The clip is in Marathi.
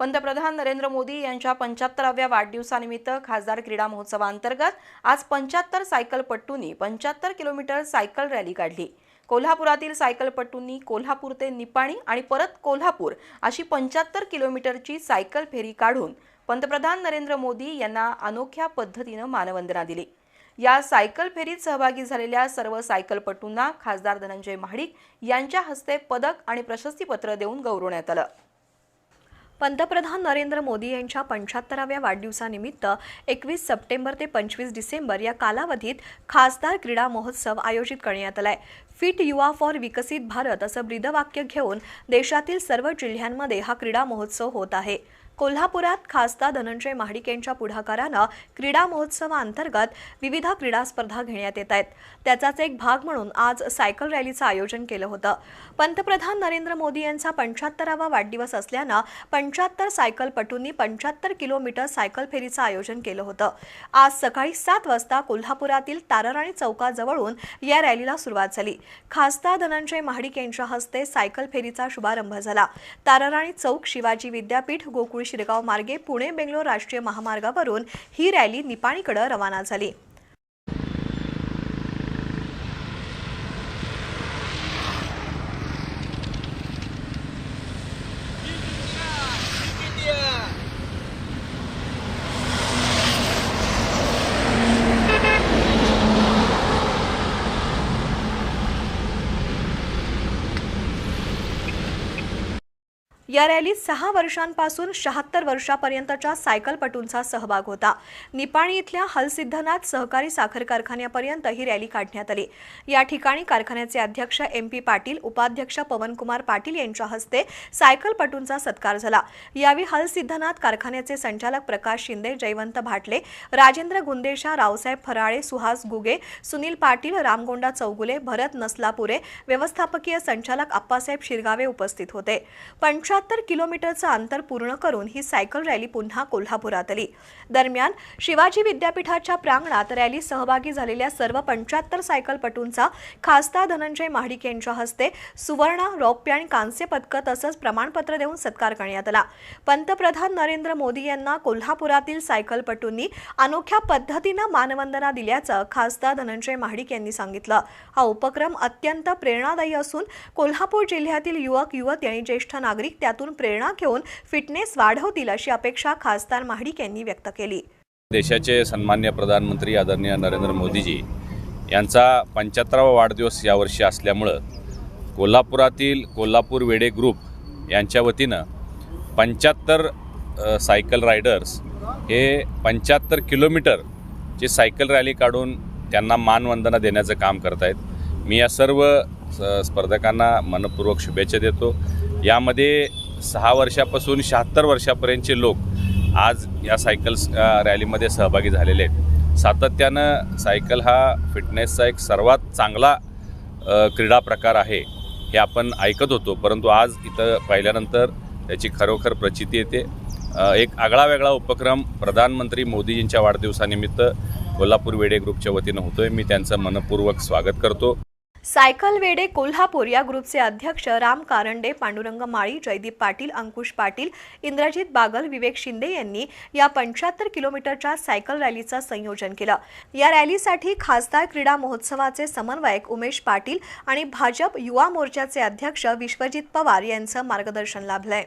पंतप्रधान नरेंद्र मोदी यांच्या पंच्याहत्तराव्या वाढदिवसानिमित्त खासदार क्रीडा महोत्सवाअंतर्गत आज पंच्याहत्तर सायकलपट्टूंनी पंच्याहत्तर किलोमीटर सायकल रॅली काढली. कोल्हापुरातील सायकलपट्टूंनी कोल्हापूर ते निपाणी आणि परत कोल्हापूर अशी पंच्याहत्तर किलोमीटरची सायकल फेरी काढून पंतप्रधान नरेंद्र मोदी यांना अनोख्या पद्धतीनं मानवंदना दिली. या सायकल फेरीत सहभागी झालेल्या सर्व सायकलपटूंना खासदार धनंजय महाडिक यांच्या हस्ते पदक आणि प्रशस्तीपत्र देऊन गौरवण्यात आलं. पंतप्रधान नरेंद्र मोदी यांच्या पंच्याहत्तराव्या वाढदिवसानिमित्त एकवीस सप्टेंबर ते पंचवीस डिसेंबर या कालावधीत खासदार क्रीडा महोत्सव आयोजित करण्यात आलाय. फिट युवा फॉर विकसित भारत असं ब्रीदवाक्य घेऊन देशातील सर्व जिल्ह्यांमध्ये हा क्रीडा महोत्सव होत आहे. कोल्हापुरात खासदार धनंजय महाडिक यांच्या पुढाकारानं क्रीडा महोत्सवाअंतर्गत विविध क्रीडा स्पर्धा घेण्यात येत आहेत. त्याचाच एक भाग म्हणून आज सायकल रॅलीचं आयोजन केलं होतं. पंतप्रधान नरेंद्र मोदी यांचा पंच्याहत्तरावा वाढदिवस असल्यानं पंच्याहत्तर सायकलपटूंनी पंच्याहत्तर किलोमीटर सायकल फेरीचं आयोजन केलं होतं. आज सकाळी सात वाजता कोल्हापुरातील ताराराणी चौकाजवळून या रॅलीला सुरुवात झाली. खासदार धनंजय महाडिक यांच्या हस्ते सायकल फेरीचा शुभारंभ झाला. ताराराणी चौक शिवाजी विद्यापीठ गोकुळ शिरगाव मार्गे पुणे बेंगलोर राष्ट्रीय महामार्गावरून ही रॅली निपाणीकडे रवाना झाली. या रॅलीत सहा वर्षांपासून शहात्तर वर्षापर्यंतच्या सायकलपटूंचा सहभाग होता. निपाणी इथल्या हलसिद्धनाथ सहकारी साखर कारखान्यापर्यंत ही रॅली काढण्यात आली. या ठिकाणी कारखान्याचे अध्यक्ष एम पी पाटील उपाध्यक्ष पवनकुमार पाटील यांच्या हस्ते सायकलपटूंचा सत्कार झाला. यावेळी हलसिद्धनाथ कारखान्याचे संचालक प्रकाश शिंदे जयवंत भाटले राजेंद्र गुंदेशा रावसाहेब फराळे सुहास गुगे सुनील पाटील रामगोंडा चौगुले भरत नसलापुरे व्यवस्थापकीय संचालक अप्पासाहेब शिरगावे उपस्थित होते. पंच्याहत्तर किलोमीटरचं अंतर पूर्ण करून ही सायकल रॅली पुन्हा कोल्हापुरात आली. दरम्यान शिवाजी विद्यापीठाच्या प्रांगणात रॅली सहभागी झालेल्या सर्व पंच्याहत्तर सायकलपटूंचा खासदार धनंजय महाडिक यांच्या हस्ते सुवर्ण रौप्य आणि कांस्य पदकं तसंच प्रमाणपत्र देऊन सत्कार करण्यात आला. पंतप्रधान नरेंद्र मोदी यांना कोल्हापुरातील सायकलपटूंनी अनोख्या पद्धतीनं मानवंदना दिल्याचं खासदार धनंजय महाडिक यांनी सांगितलं. हा उपक्रम अत्यंत प्रेरणादायी असून कोल्हापूर जिल्ह्यातील युवक युवती आणि ज्येष्ठ नागरिक त्यातून प्रेरणा घेऊन फिटनेस वाढवतील अशी अपेक्षा खासदार महाडिक यांनी व्यक्त केली. देशाचे सन्मान्य प्रधानमंत्री आदरणीय नरेंद्र मोदीजी यांचा पंच्याहत्तरावा वाढदिवस यावर्षी असल्यामुळं कोल्हापुरातील कोल्हापूर वेडे ग्रुप यांच्या वतीनं पंच्याहत्तर सायकल रायडर्स हे पंच्याहत्तर किलोमीटरची सायकल रॅली काढून त्यांना मानवंदना देण्याचं काम करत आहेत मी या सर्व स्पर्धकांना मनपूर्वक शुभेच्छा देतो. यामध्ये सहा वर्षापासून शहात्तर वर्षापर्यंतचे लोक आज या सायकल रॅलीमध्ये सहभागी झालेले आहेत. सातत्यानं सायकल हा फिटनेसचा एक सर्वात चांगला क्रीडा प्रकार आहे हे आपण ऐकत होतो. परंतु आज इथं पाहिल्यानंतर त्याची खरोखर प्रचिती येते. एक आगळा वेगळा उपक्रम प्रधानमंत्री मोदीजींच्या वाढदिवसानिमित्त कोल्हापूर वेडे ग्रुपच्या वतीनं होतोय. मी त्यांचं मनपूर्वक स्वागत करतो. सायकल वेडे कोल्हापूर या ग्रुपचे अध्यक्ष राम कारंडे पांडुरंग माळी जयदीप पाटील अंकुश पाटील इंद्रजित बागल विवेक शिंदे यांनी या पंच्याहत्तर किलोमीटरच्या सायकल रॅलीचं संयोजन केलं. या रॅलीसाठी खासदार क्रीडा महोत्सवाचे समन्वयक उमेश पाटील आणि भाजप युवा मोर्चाचे अध्यक्ष विश्वजित पवार यांचं मार्गदर्शन लाभलंय.